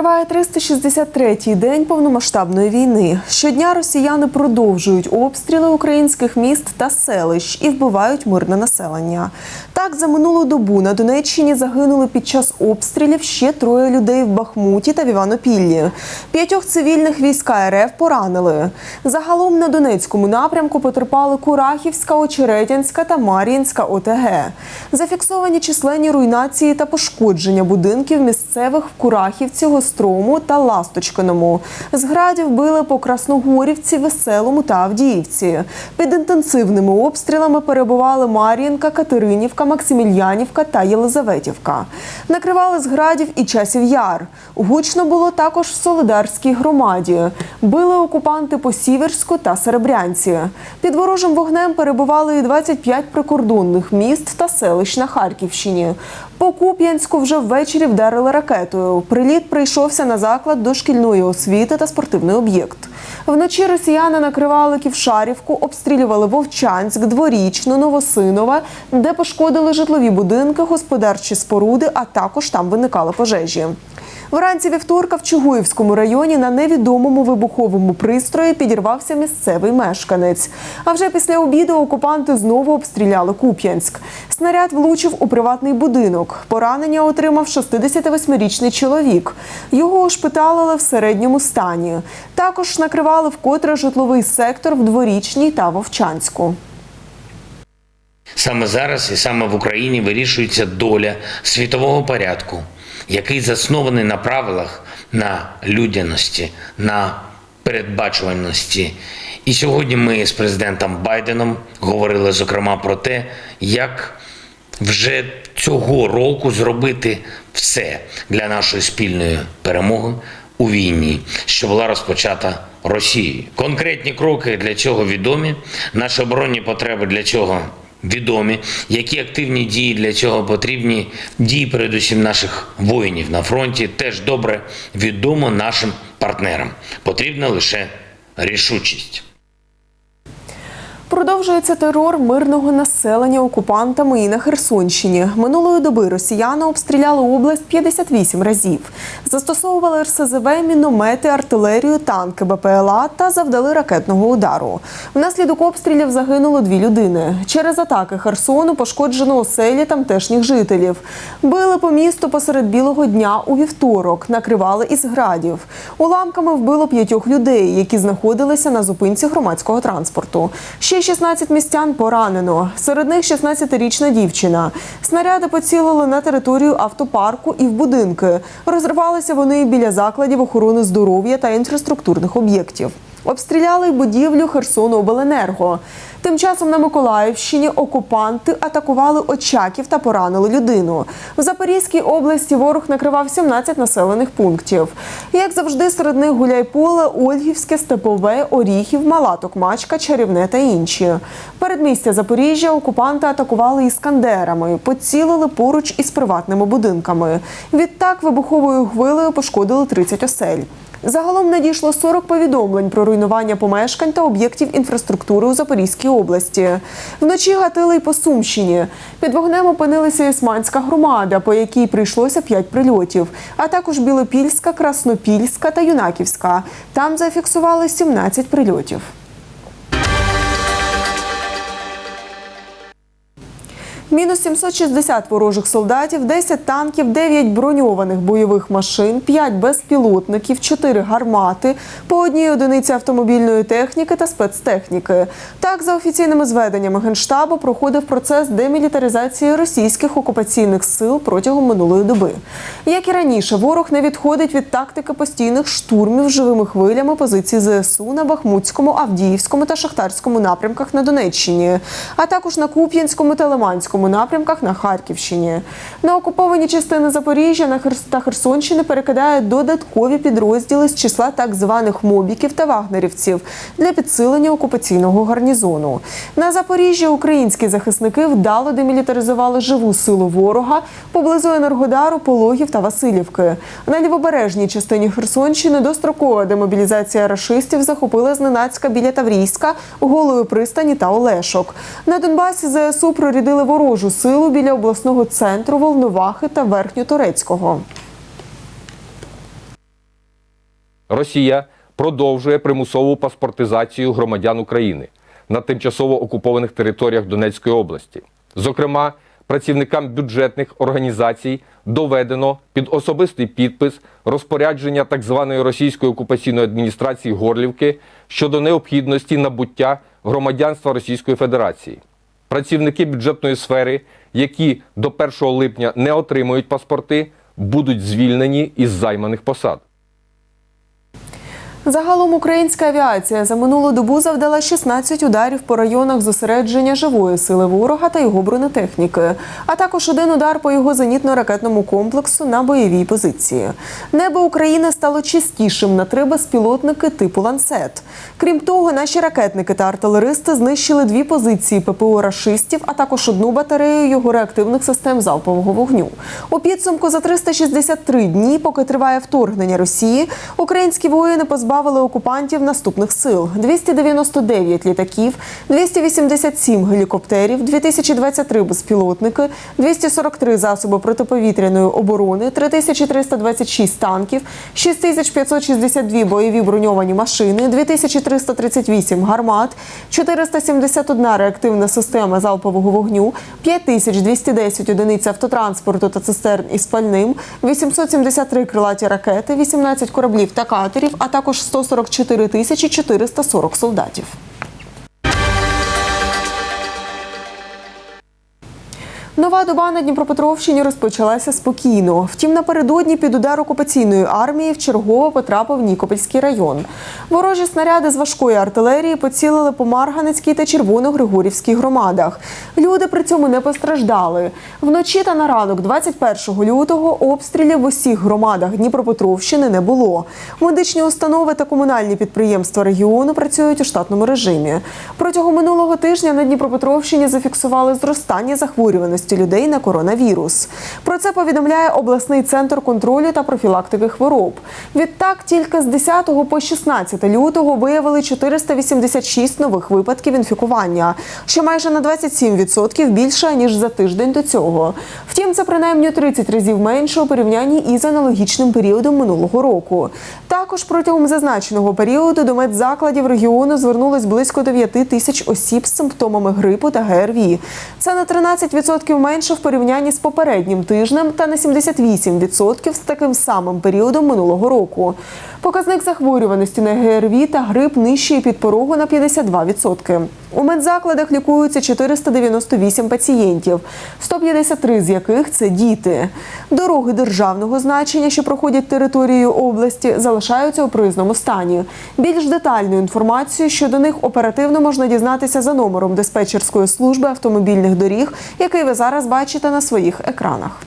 Триває 363-й день повномасштабної війни. Щодня росіяни продовжують обстріли українських міст та селищ і вбивають мирне населення. Так, за минулу добу на Донеччині загинули під час обстрілів ще троє людей в Бахмуті та в Іванопіллі. П'ятьох цивільних війська РФ поранили. Загалом на Донецькому напрямку потерпали Курахівська, Очеретянська та Мар'їнська ОТГ. Зафіксовані численні руйнації та пошкодження будинків місцевих в Курахівці, Гострому та Ласточкиному. З градів били по Красногорівці, Веселому та Авдіївці. Під інтенсивними обстрілами перебували Мар'їнка, Катеринівка, Максимільянівка та Єлизаветівка. Накривали з градів і часів яр. Гучно було також в Солидарській громаді. Били окупанти по Сіверську та Серебрянці. Під ворожим вогнем перебували і 25 прикордонних міст та селищ на Харківщині. По Куп'янську вже ввечері вдарили ракетою. Приліт прийшовся на заклад дошкільної освіти та спортивний об'єкт. Вночі росіяни накривали Ківшарівку, обстрілювали Вовчанськ, Дворічну, Новосинове, де пошкодили житлові будинки, господарчі споруди, а також там виникали пожежі. Вранці вівторка в Чугуївському районі на невідомому вибуховому пристрої підірвався місцевий мешканець. А вже після обіду окупанти знову обстріляли Куп'янськ. Снаряд влучив у приватний будинок. Поранення отримав 68-річний чоловік. Його ошпиталили в середньому стані. Також накривали вкотре житловий сектор в Дворічній та Вовчанську. Саме зараз і саме в Україні вирішується доля світового порядку, який заснований на правилах, на людяності, на передбачуваності. І сьогодні ми з президентом Байденом говорили зокрема про те, як вже цього року зробити все для нашої спільної перемоги у війні, що була розпочата Росією. Конкретні кроки для цього відомі, наші оборонні потреби для цього відомі, які активні дії для цього потрібні, дії передусім наших воїнів на фронті теж добре відомо нашим партнерам. Потрібна лише рішучість. Продовжується терор мирного населення окупантами і на Херсонщині. Минулої доби росіяни обстріляли область 58 разів. Застосовували РСЗВ, міномети, артилерію, танки, БПЛА та завдали ракетного удару. Внаслідок обстрілів загинуло дві людини. Через атаки Херсону пошкоджено оселі тамтешніх жителів. Били по місту посеред білого дня у вівторок, накривали із градів. Уламками вбило п'ятьох людей, які знаходилися на зупинці громадського транспорту. Ще 16 містян поранено. Серед них 16-річна дівчина. Снаряди поцілили на територію автопарку і в будинки. Розривалися вони біля закладів охорони здоров'я та інфраструктурних об'єктів. Обстріляли будівлю Херсонобленерго. Тим часом на Миколаївщині окупанти атакували Очаків та поранили людину. В Запорізькій області ворог накривав 17 населених пунктів. Як завжди, серед них Гуляйполе, Ольгівське, Степове, Оріхів, Мала Токмачка, Чарівне та інші. Передмістя Запоріжжя окупанти атакували іскандерами, поцілили поруч із приватними будинками. Відтак вибуховою хвилею пошкодили 30 осель. Загалом надійшло 40 повідомлень про руйнування помешкань та об'єктів інфраструктури у Запорізькій області. Вночі гатили й по Сумщині. Під вогнем опинилася Ісманська громада, по якій прийшлося 5 прильотів, а також Білопільська, Краснопільська та Юнаківська. Там зафіксували 17 прильотів. Мінус 760 ворожих солдатів, 10 танків, 9 броньованих бойових машин, 5 безпілотників, 4 гармати, по одній одиниці автомобільної техніки та спецтехніки. Так, за офіційними зведеннями Генштабу проходив процес демілітаризації російських окупаційних сил протягом минулої доби. Як і раніше, ворог не відходить від тактики постійних штурмів живими хвилями позицій ЗСУ на Бахмутському, Авдіївському та Шахтарському напрямках на Донеччині, а також на Куп'янському та Лиманському Краматорському напрямках на Харківщині. На окуповані частини Запоріжжя та Херсонщини перекидають додаткові підрозділи з числа так званих мобіків та вагнерівців для підсилення окупаційного гарнізону. На Запоріжжі українські захисники вдало демілітаризували живу силу ворога поблизу Енергодару, Пологів та Васильівки. На лівобережній частині Херсонщини дострокова демобілізація рашистів захопила зненацька біля Таврійська, Голої пристані та Олешок. На Донбасі ЗСУ прорядили ворожу силу біля обласного центру Волновахи та Верхньоторецького. Росія продовжує примусову паспортизацію громадян України на тимчасово окупованих територіях Донецької області. Зокрема, працівникам бюджетних організацій доведено під особистий підпис розпорядження так званої російської окупаційної адміністрації Горлівки щодо необхідності набуття громадянства Російської Федерації. Працівники бюджетної сфери, які до 1 липня не отримують паспорти, будуть звільнені із займаних посад. Загалом українська авіація за минулу добу завдала 16 ударів по районах зосередження живої сили ворога та його бронетехніки, а також один удар по його зенітно-ракетному комплексу на бойовій позиції. Небо України стало чистішим на три безпілотники типу ланцет. Крім того, наші ракетники та артилеристи знищили дві позиції ППО рашистів, а також одну батарею його реактивних систем залпового вогню. У підсумку за 363 дні, поки триває вторгнення Росії, українські воїни позбавили окупантів наступних сил: 299 літаків, 287 гелікоптерів, 2023 безпілотники, 243 засоби протиповітряної оборони, 3326 танків, 6562 бойові броньовані машини, 2338 гармат, 471 реактивна система залпового вогню, 5210 одиниць автотранспорту та цистерн із пальним, 873 крилаті ракети, 18 кораблів та катерів, а також 144 тисячі 440 солдатів. Нова доба на Дніпропетровщині розпочалася спокійно. Втім, напередодні під удар окупаційної армії вчергово потрапив Нікопольський район. Ворожі снаряди з важкої артилерії поцілили по Марганецькій та Червоногригорівській громадах. Люди при цьому не постраждали. Вночі та на ранок, 21 лютого, обстрілів в усіх громадах Дніпропетровщини не було. Медичні установи та комунальні підприємства регіону працюють у штатному режимі. Протягом минулого тижня на Дніпропетровщині зафіксували зростання захворюваності людей на коронавірус. Про це повідомляє обласний центр контролю та профілактики хвороб. Відтак, тільки з 10 по 16 лютого виявили 486 нових випадків інфікування, що майже на 27% більше ніж за тиждень до цього. Втім, це принаймні у 30 разів менше у порівнянні із аналогічним періодом минулого року. Також протягом зазначеного періоду до медзакладів регіону звернулось близько 9 тисяч осіб з симптомами грипу та ГРВІ. Це на 13% менше в порівнянні з попереднім тижнем та на 78% з таким самим періодом минулого року. Показник захворюваності на ГРВІ та грип нижчий під порогу на 52%. У медзакладах лікуються 498 пацієнтів, 153 з яких це діти. Дороги державного значення, що проходять територією області, залишаються у проїзному стані. Більш детальну інформацію щодо них оперативно можна дізнатися за номером диспетчерської служби автомобільних доріг, який ви зараз бачите на своїх екранах.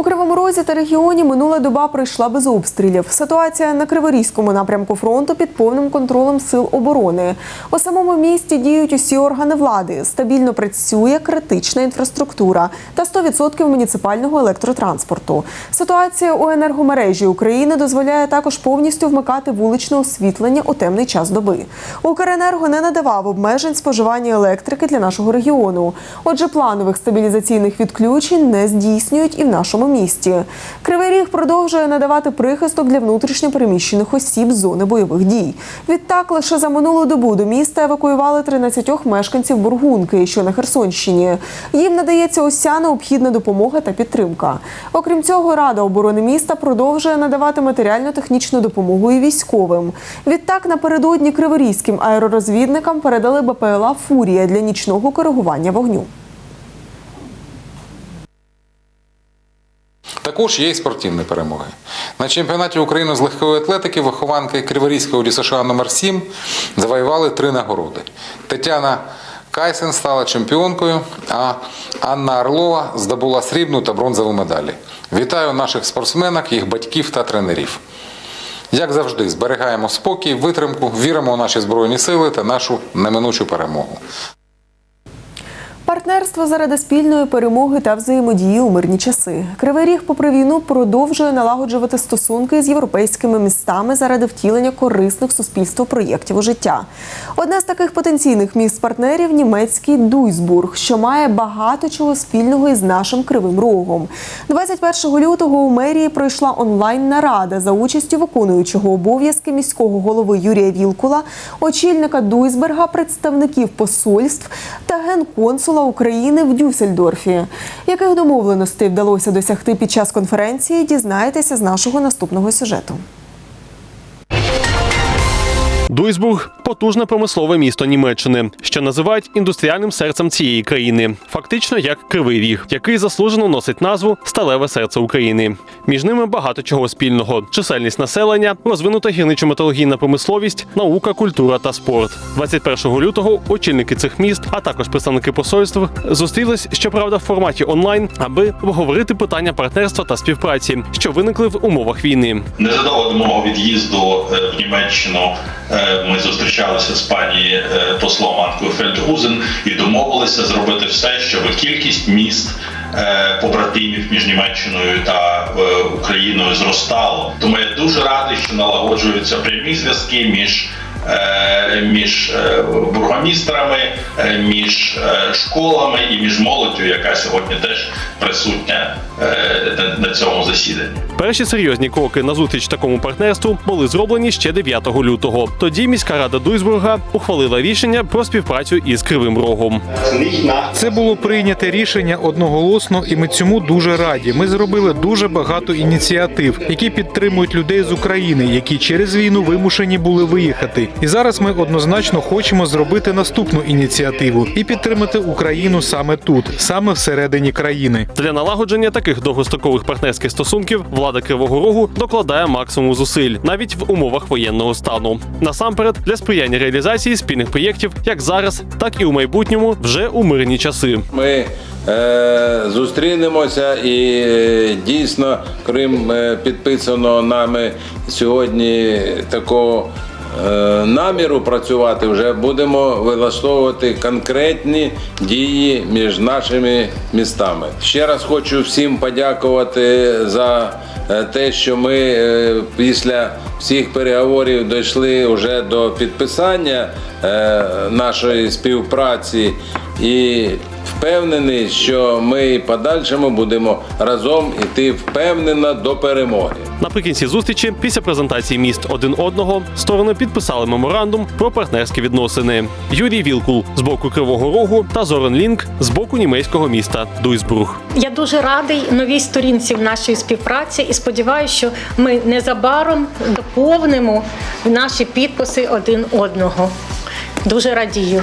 У Кривому Розі та регіоні минула доба пройшла без обстрілів. Ситуація на Криворізькому напрямку фронту під повним контролем сил оборони. У самому місті діють усі органи влади. Стабільно працює критична інфраструктура та 100% муніципального електротранспорту. Ситуація у енергомережі України дозволяє також повністю вмикати вуличне освітлення у темний час доби. Укренерго не надавав обмежень споживання електрики для нашого регіону. Отже, планових стабілізаційних відключень не здійснюють і в нашому місті. Кривий Ріг продовжує надавати прихисток для внутрішньопереміщених осіб з зони бойових дій. Відтак, лише за минулу добу до міста евакуювали 13 мешканців Бургунки, що на Херсонщині. Їм надається уся необхідна допомога та підтримка. Окрім цього, Рада оборони міста продовжує надавати матеріально-технічну допомогу і військовим. Відтак, напередодні криворізьким аеророзвідникам передали БПЛА Фурія для нічного коригування вогню. Також є й спортивні перемоги. На чемпіонаті України з легкої атлетики вихованки Криворізького ДЮСШ номер 7 завоювали три нагороди. Тетяна Кайсен стала чемпіонкою, а Анна Орлова здобула срібну та бронзову медалі. Вітаю наших спортсменок, їх батьків та тренерів. Як завжди, зберігаємо спокій, витримку, віримо у наші збройні сили та нашу неминучу перемогу. Партнерство заради спільної перемоги та взаємодії у мирні часи. Кривий Ріг, попри війну, продовжує налагоджувати стосунки з європейськими містами заради втілення корисних суспільству проєктів у життя. Одне з таких потенційних міст-партнерів німецький Дуйсбург, що має багато чого спільного із нашим кривим рогом. 21 лютого у мерії пройшла онлайн-нарада за участю виконуючого обов'язки міського голови Юрія Вілкула, очільника Дуйсберга, представників посольств та генконсула України в Дюссельдорфі. Яких домовленостей вдалося досягти під час конференції, дізнаєтеся з нашого наступного сюжету. Дуйсбург потужне промислове місто Німеччини, що називають індустріальним серцем цієї країни, фактично як кривий ріг, який заслужено носить назву Сталеве серце України. Між ними багато чого спільного: чисельність населення, розвинута гірничо-металургійна промисловість, наука, культура та спорт. 21 лютого очільники цих міст, а також представники посольств, зустрілись, щоправда, в форматі онлайн, аби обговорити питання партнерства та співпраці, що виникли в умовах війни. Незадовго до мого від'їзду е, в Німеччину е, ми зустрічалися з пані е, послом Анкою Фельдгузен і домовилися зробити все, щоб кількість міст е, побратимів між Німеччиною та е, Україною зростало. Тому я дуже радий, що налагоджуються прямі зв'язки між. Е, Між е, бургомістрами, е, між школами і між молоддю, яка сьогодні теж присутня на- на цьому засіданні. Перші серйозні кроки на зустріч такому партнерству були зроблені ще 9 лютого. Тоді міська рада Дуйсбурга ухвалила рішення про співпрацю із Кривим Рогом. Це було прийняте рішення одноголосно, і ми цьому дуже раді. Ми зробили дуже багато ініціатив, які підтримують людей з України, які через війну вимушені були виїхати. І зараз ми однозначно хочемо зробити наступну ініціативу і підтримати Україну саме тут, саме всередині країни. Для налагодження таких довгострокових партнерських стосунків влада Кривого Рогу докладає максимум зусиль навіть в умовах воєнного стану. Насамперед для сприяння реалізації спільних проєктів як зараз, так і у майбутньому вже у мирні часи. Ми е, зустрінемося і е, дійсно, крім е, підписаного нами сьогодні такого наміру працювати, вже будемо вилаштовувати конкретні дії між нашими містами. Ще раз хочу всім подякувати за е, те, що ми е, після всіх переговорів дійшли вже до підписання е, нашої співпраці і впевнений, що ми і подальшому будемо разом іти впевнено до перемоги. Наприкінці зустрічі, після презентації міст один одного, сторони підписали меморандум про партнерські відносини. Юрій Вілкул з боку Кривого Рогу та Зорен Лінк з боку німецького міста Дуйсбург. Я дуже радий новій сторінці в нашій співпраці і сподіваюся, що ми незабаром доповнимо наші підписи один одного. Дуже радію.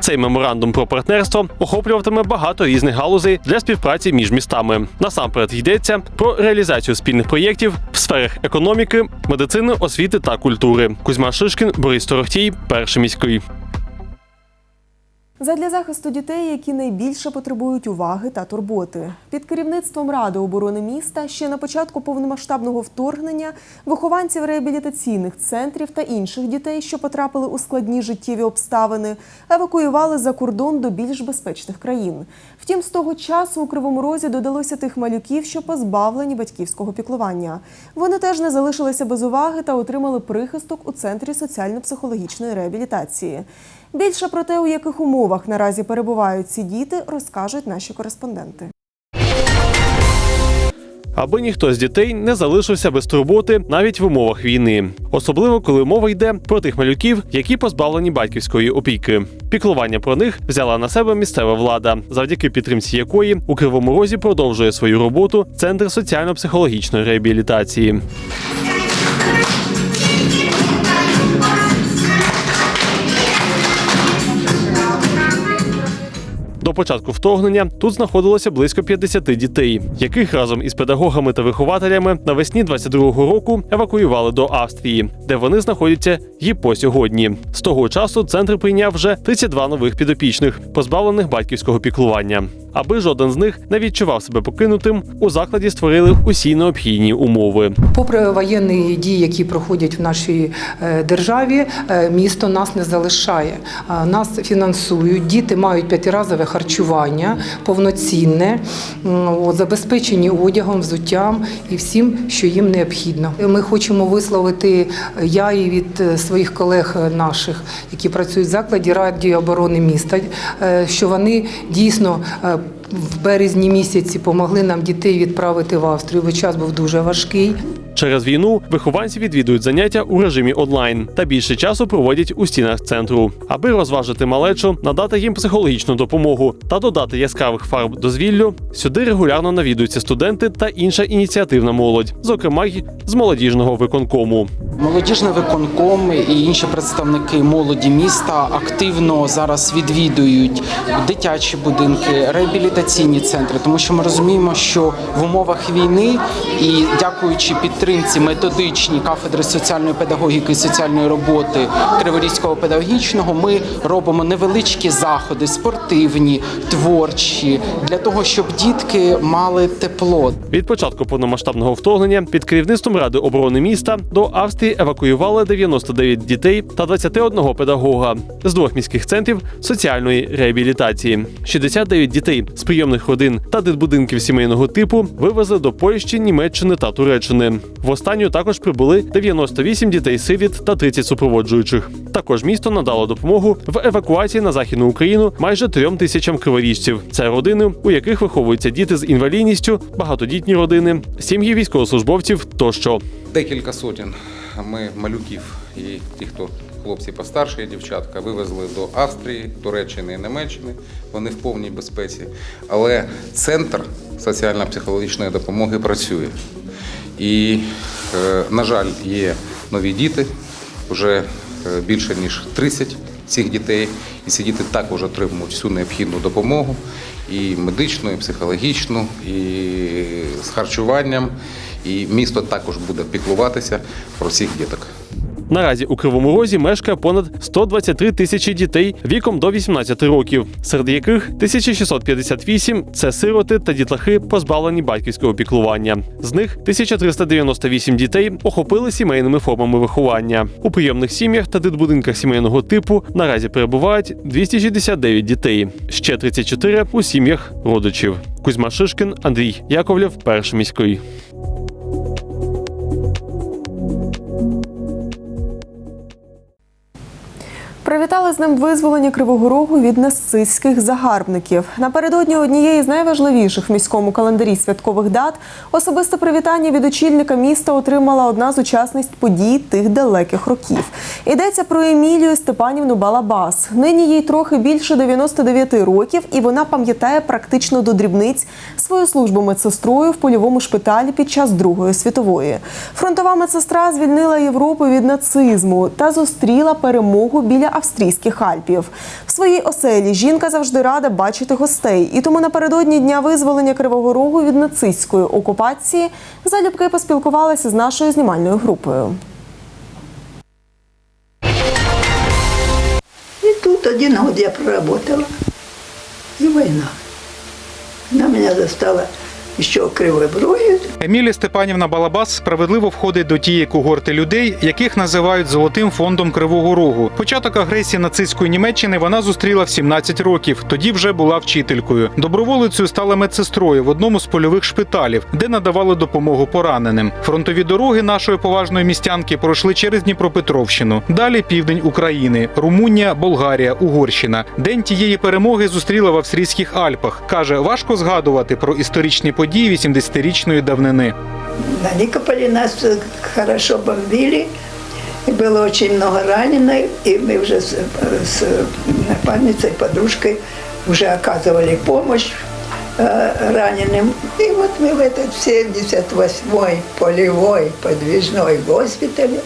Цей меморандум про партнерство охоплюватиме багато різних галузей для співпраці між містами. Насамперед йдеться про реалізацію спільних проєктів в сферах економіки, медицини, освіти та культури. Кузьма Шишкін, Борис Торохтій, перший міський. Задля захисту дітей, які найбільше потребують уваги та турботи. Під керівництвом Ради оборони міста ще на початку повномасштабного вторгнення вихованців реабілітаційних центрів та інших дітей, що потрапили у складні життєві обставини, евакуювали за кордон до більш безпечних країн. Втім, з того часу у Кривому Розі додалося тих малюків, що позбавлені батьківського піклування. Вони теж не залишилися без уваги та отримали прихисток у центрі соціально-психологічної реабілітації. Більше про те, у яких умовах наразі перебувають ці діти, розкажуть наші кореспонденти. Аби ніхто з дітей не залишився без турботи навіть в умовах війни, особливо коли мова йде про тих малюків, які позбавлені батьківської опіки. Піклування про них взяла на себе місцева влада, завдяки підтримці якої у Кривому Розі продовжує свою роботу Центр соціально-психологічної реабілітації. Початку вторгнення тут знаходилося близько 50 дітей, яких разом із педагогами та вихователями навесні 22-го року евакуювали до Австрії, де вони знаходяться і по сьогодні. З того часу центр прийняв вже 32 нових підопічних, позбавлених батьківського піклування. Аби жоден з них не відчував себе покинутим, у закладі створили усі необхідні умови. Попри воєнні дії, які проходять в нашій е, державі, е, місто нас не залишає. Нас фінансують. Діти мають п'ятиразове харчування, повноцінне, забезпечені одягом, взуттям і всім, що їм необхідно. Ми хочемо висловити е, я і від своїх колег наших, які працюють в закладі Раді оборони міста, що вони дійсно. В березні місяці допомогли нам дітей відправити в Австрію, бо час був дуже важкий. Через війну вихованці відвідують заняття у режимі онлайн та більше часу проводять у стінах центру, аби розважити малечу, надати їм психологічну допомогу та додати яскравих фарб дозвіллю. Сюди регулярно навідуються студенти та інша ініціативна молодь, зокрема й з молодіжного виконкому. Молодіжний виконком і інші представники молоді міста активно зараз відвідують дитячі будинки, реабілітаційні центри, тому що ми розуміємо, що в умовах війни і дякуючи підтримці методичній кафедри соціальної педагогіки і соціальної роботи Криворізького педагогічного, ми робимо невеличкі заходи, спортивні, творчі, для того, щоб дітки мали тепло. Від початку повномасштабного вторгнення під керівництвом Ради оборони міста до Австрії евакуювали 99 дітей та 21 педагога з двох міських центрів соціальної реабілітації. 69 дітей з прийомних родин та дитбудинків сімейного типу вивезли до Польщі, Німеччини та Туреччини. В останню також прибули 98 дітей-сиріт та 30 супроводжуючих. Також місто надало допомогу в евакуації на західну Україну майже трьом тисячам криворіжців. Це родини, у яких виховуються діти з інвалідністю, багатодітні родини, сім'ї військовослужбовців тощо. Декілька сотень ми малюків і ті, хто хлопці постарші, і дівчатка, вивезли до Австрії, Туреччини і Німеччини. Вони в повній безпеці. Але центр соціально-психологічної допомоги працює. І, е, на жаль, є нові діти, вже е, більше ніж 30 цих дітей. І ці діти також отримують всю необхідну допомогу і медичну, і психологічну, і з харчуванням. І місто також буде піклуватися про цих діток. Наразі у Кривому Розі мешкає понад 123 тисячі дітей віком до 18 років, серед яких 1658 – це сироти та дітлахи, позбавлені батьківського піклування. З них 1398 дітей охопили сімейними формами виховання. У прийомних сім'ях та дитбудинках сімейного типу наразі перебувають 269 дітей, ще 34 у сім'ях родичів. Кузьма Шишкін, Андрій Яковлєв, перший міський. Привітали з ним визволення Кривого Рогу від нацистських загарбників. Напередодні однієї з найважливіших в міському календарі святкових дат особисте привітання від очільника міста отримала одна з учасниць подій тих далеких років. Йдеться про Емілію Степанівну Балабас. Нині їй трохи більше 99 років, і вона пам'ятає практично до дрібниць свою службу медсестрою в польовому шпиталі під час Другої світової. Фронтова медсестра звільнила Європу від нацизму та зустріла перемогу біля австрійських Альпів. В своїй оселі жінка завжди рада бачити гостей, і тому напередодні дня визволення Кривого Рогу від нацистської окупації залюбки поспілкувалася з нашою знімальною групою. И тут один год я проработала. И война. Она меня застала еще в Кривой Броге. Емілія Степанівна Балабас справедливо входить до тієї когорти людей, яких називають золотим фондом Кривого Рогу. Початок агресії нацистської Німеччини вона зустріла в 17 років. Тоді вже була вчителькою. Доброволицею стала медсестрою в одному з польових шпиталів, де надавали допомогу пораненим. Фронтові дороги нашої поважної містянки пройшли через Дніпропетровщину. Далі південь України, Румунія, Болгарія, Угорщина. День тієї перемоги зустріла в австрійських Альпах. каже, важко згадувати про історичні події 80-річної давнини. На Никополе нас э, хорошо бомбили. И было очень много раненых. И мы уже с, с напарницей, подружкой уже оказывали помощь э, раненым. И вот мы в этот 78-й полевой подвижной госпитале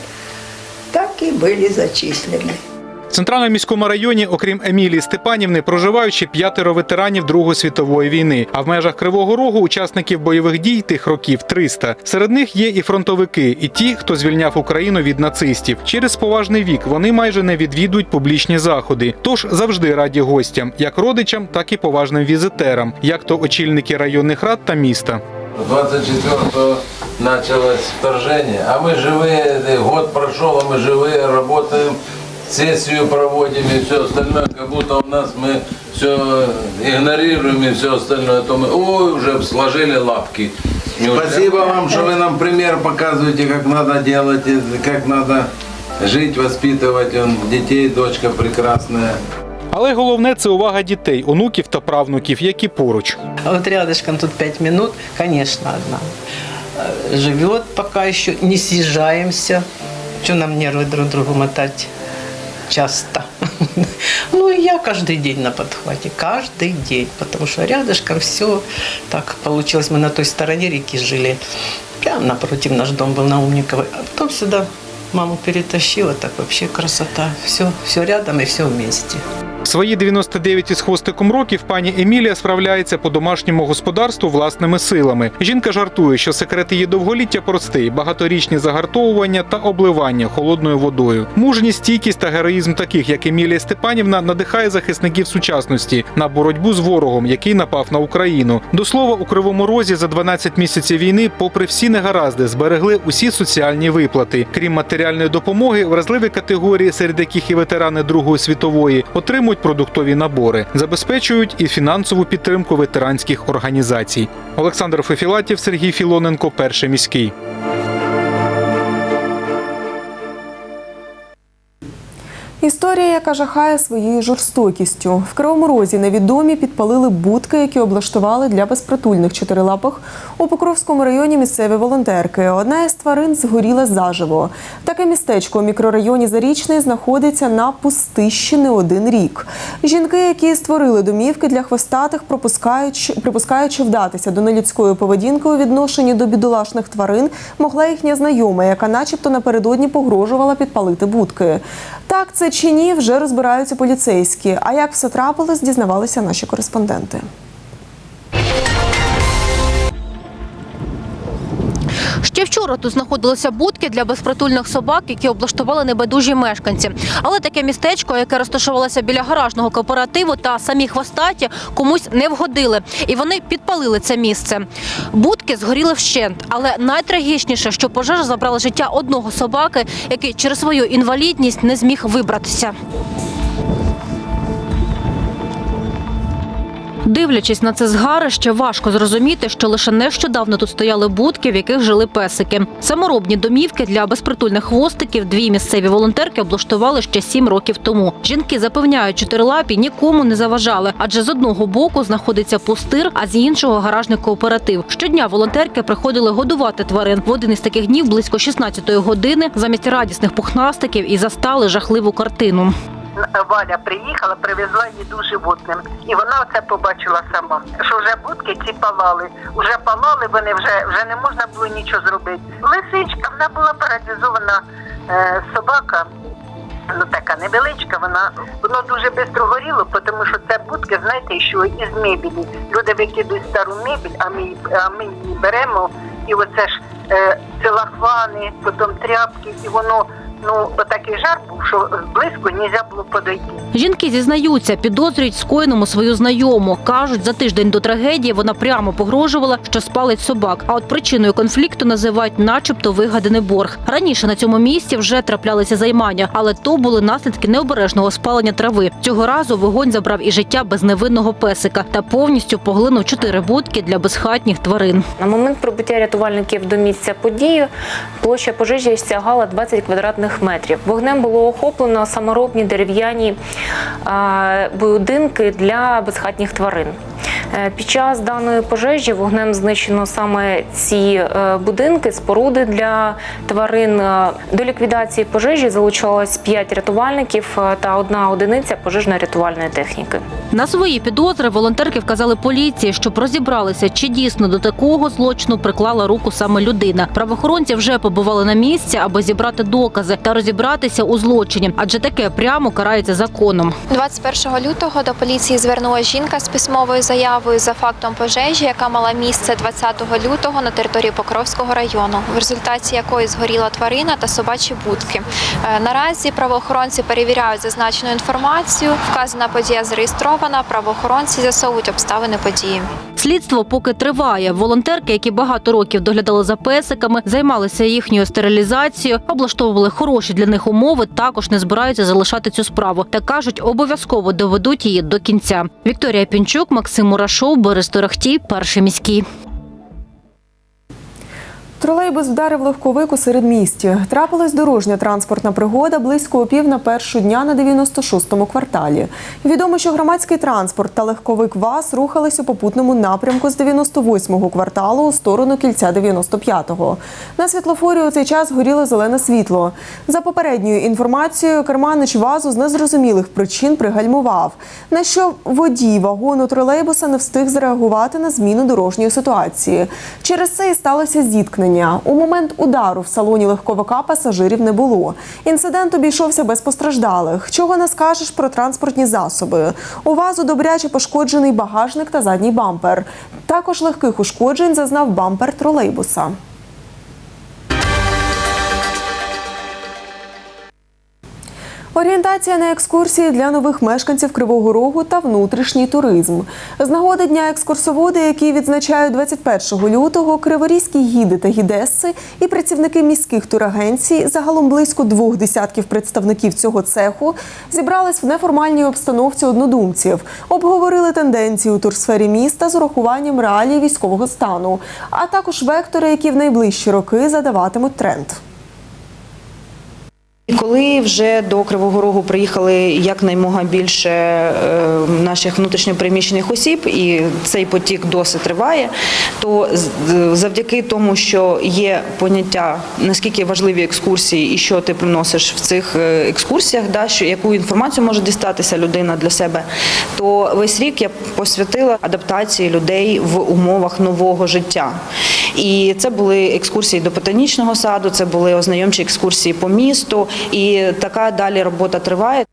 так и были зачислены. В центральному міському районі, окрім Емілії Степанівни, проживають ще п'ятеро ветеранів Другої світової війни. А в межах Кривого Рогу учасників бойових дій тих років 300. Серед них є і фронтовики, і ті, хто звільняв Україну від нацистів. Через поважний вік вони майже не відвідують публічні заходи. Тож завжди раді гостям, як родичам, так і поважним візитерам, як то очільники районних рад та міста. 24-го началось вторжение, а мы живые, э, год прошел, а мы живые, работаем, сессию проводим и все остальное, как будто у нас мы все игнорируем и все остальное, то мы, ой, уже сложили лапки. Спасибо вам, что вы нам пример показываете, как надо делать, и как надо жить, воспитывать он, детей, дочка прекрасная. Але головне це увага дітей, онуків та правнуків, які поруч. А вот рядышком тут пять минут, конечно, одна. Э, Живет пока еще, не съезжаемся. Что нам нервы друг другу мотать Часто. Ну и я каждый день на подхвате, каждый день, потому что рядышком все так получилось. Мы на той стороне реки жили, прямо напротив наш дом был на Умниковой, а потом сюда маму перетащила, так вообще красота. Все, все рядом и все вместе. Свої 99 із хвостиком років пані Емілія справляється по домашньому господарству власними силами. Жінка жартує, що секрет її довголіття простий: багаторічні загартовування та обливання холодною водою. Мужність, стійкість та героїзм таких, як Емілія Степанівна, надихає захисників сучасності на боротьбу з ворогом, який напав на Україну. До слова, у кривому розі за 12 місяців війни, попри всі негаразди, зберегли усі соціальні виплати. Крім матеріальної допомоги, вразливі категорії, серед яких і ветерани Другої світової, отримують продуктові набори, забезпечують і фінансову підтримку ветеранських організацій. Олександр Фефілатів, Сергій Філоненко, перший міський. Історія, яка жахає своєю жорстокістю. В Кривому Розі невідомі підпалили будки, які облаштували для безпритульних чотирилапих у Покровському районі місцеві волонтерки. Одна із тварин згоріла заживо. Таке містечко у мікрорайоні Зарічний знаходиться на пустищі не один рік. Жінки, які створили домівки для хвостатих, пропускають, припускають, що вдатися до нелюдської поведінки у відношенні до бідолашних тварин, могла їхня знайома, яка, начебто, напередодні погрожувала підпалити будки. Так це чи ні, вже розбираються поліцейські. А як все трапилось, дізнавалися наші кореспонденти. Ще вчора тут знаходилися будки для безпритульних собак, які облаштували небайдужі мешканці. Але таке містечко, яке розташувалося біля гаражного кооперативу, та самі хвостаті комусь не вгодили, і вони підпалили це місце. Будки згоріли вщент, але найтрагічніше, що пожежа забрала життя одного собаки, який через свою інвалідність не зміг вибратися. Дивлячись на це згарище, важко зрозуміти, що лише нещодавно тут стояли будки, в яких жили песики. Саморобні домівки для безпритульних хвостиків дві місцеві волонтерки облаштували ще сім років тому. Жінки запевняють, чотирилапі нікому не заважали, адже з одного боку знаходиться пустир, а з іншого гаражний кооператив. Щодня волонтерки приходили годувати тварин. В один із таких днів близько 16-ї години замість радісних пухнастиків і застали жахливу картину. Валя приїхала, привезла їду животним. І вона це побачила сама, що вже будки ці палали. Вже палали вони, вже вже не можна було нічого зробити. Лисичка, вона була паралізована е, собака. Ну така невеличка, вона воно дуже швидко горіло, тому що це будки, знаєте, що із мебелі. Люди викидують стару мебель, а ми, а ми її беремо, і оце ж е, целофани, потім тряпки, і воно ну отакий жар був, що близько не можна було подойти. Жінки зізнаються, підозрюють скоєному свою знайому. Кажуть, за тиждень до трагедії вона прямо погрожувала, що спалить собак. А от причиною конфлікту називають, начебто, вигаданий борг. Раніше на цьому місці вже траплялися займання, але то були наслідки необережного спалення трави. Цього разу вогонь забрав і життя безневинного песика та повністю поглинув чотири будки для безхатніх тварин. На момент прибуття рятувальників до місця події площа пожежі сягала 20 квадратних метрів. Вогнем було охоплено саморобні дерев'яні будинки для безхатніх тварин. Е, Під час даної пожежі вогнем знищено саме ці е, будинки, споруди для тварин. Е, До ліквідації пожежі залучалось 5 рятувальників та одна одиниця пожежно-рятувальної техніки. На свої підозри волонтерки вказали поліції, щоб розібралися, чи дійсно до такого злочину приклала руку саме людина. Правоохоронці вже побували на місці, аби зібрати докази та розібратися у злочині, адже таке прямо карається законом. 21 лютого до поліції звернула жінка з письмовою заявою за фактом пожежі, яка мала місце 20 лютого на території Покровського району, в результаті якої згоріла тварина та собачі будки. Е, Наразі правоохоронці перевіряють зазначену інформацію. Вказана подія зареєстрована. Правоохоронці з'ясовують обставини події. Слідство поки триває. Волонтерки, які багато років доглядали за песиками, займалися їхньою стерилізацією, облаштовували хороші для них умови. Також не збираються залишати цю справу та кажуть, обов'язково доведуть її до кінця. Вікторія Пінчук, Максим Мурашов, Борис Торохтій, перший міський. Тролейбус вдарив легковик у середмісті. Трапилась дорожня транспортна пригода близько опів на першу дня на 96-му кварталі. Відомо, що громадський транспорт та легковик ВАЗ рухались у попутному напрямку з 98-го кварталу у сторону кільця 95-го. На світлофорі у цей час горіло зелене світло. За попередньою інформацією, керманич ВАЗу з незрозумілих причин пригальмував, на що водій вагону тролейбуса не встиг зреагувати на зміну дорожньої ситуації. Через це і сталося зіткнення. У момент удару в салоні легковика пасажирів не було. Інцидент обійшовся без постраждалих. Чого не скажеш про транспортні засоби? У ВАЗу добряче пошкоджений багажник та задній бампер. Також легких ушкоджень зазнав бампер тролейбуса. Орієнтація на екскурсії для нових мешканців Кривого Рогу та внутрішній туризм. З нагоди дня екскурсоводи, які відзначають 21 лютого, криворізькі гіди та гідеси і працівники міських турагенцій, загалом близько двох десятків представників цього цеху, зібрались в неформальній обстановці однодумців, обговорили тенденції у турсфері міста з урахуванням реалій військового стану, а також вектори, які в найближчі роки задаватимуть тренд. Коли вже до Кривого Рогу приїхали якнаймога більше е, наших внутрішньопереміщених осіб, і цей потік досить триває, то завдяки тому, що є поняття наскільки важливі екскурсії і що ти приносиш в цих е, екскурсіях, да, що яку інформацію може дістатися людина для себе, то весь рік я посвятила адаптації людей в умовах нового життя. І це були екскурсії до ботанічного саду, це були ознайомчі екскурсії по місту, і така далі робота триває.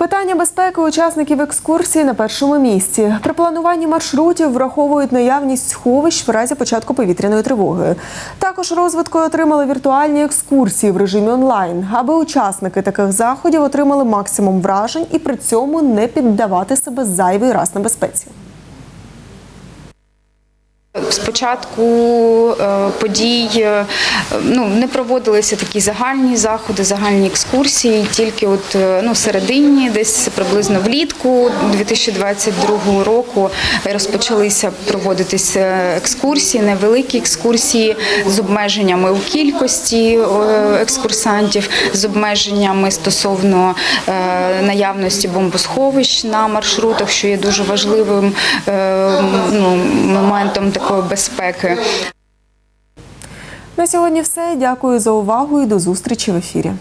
Питання безпеки учасників екскурсії на першому місці. При плануванні маршрутів враховують наявність сховищ в разі початку повітряної тривоги. Також розвиткою отримали віртуальні екскурсії в режимі онлайн, аби учасники таких заходів отримали максимум вражень і при цьому не піддавати себе зайвий раз небезпеці. Спочатку е, подій е, ну, не проводилися такі загальні заходи, загальні екскурсії, тільки от е, ну, середині, десь приблизно влітку 2022 року розпочалися проводитися екскурсії, невеликі екскурсії з обмеженнями у кількості екскурсантів, з обмеженнями стосовно наявності бомбосховищ на маршрутах, що є дуже важливим ну, моментом такої безпеки. На сьогодні все. Дякую за увагу і до зустрічі в ефірі.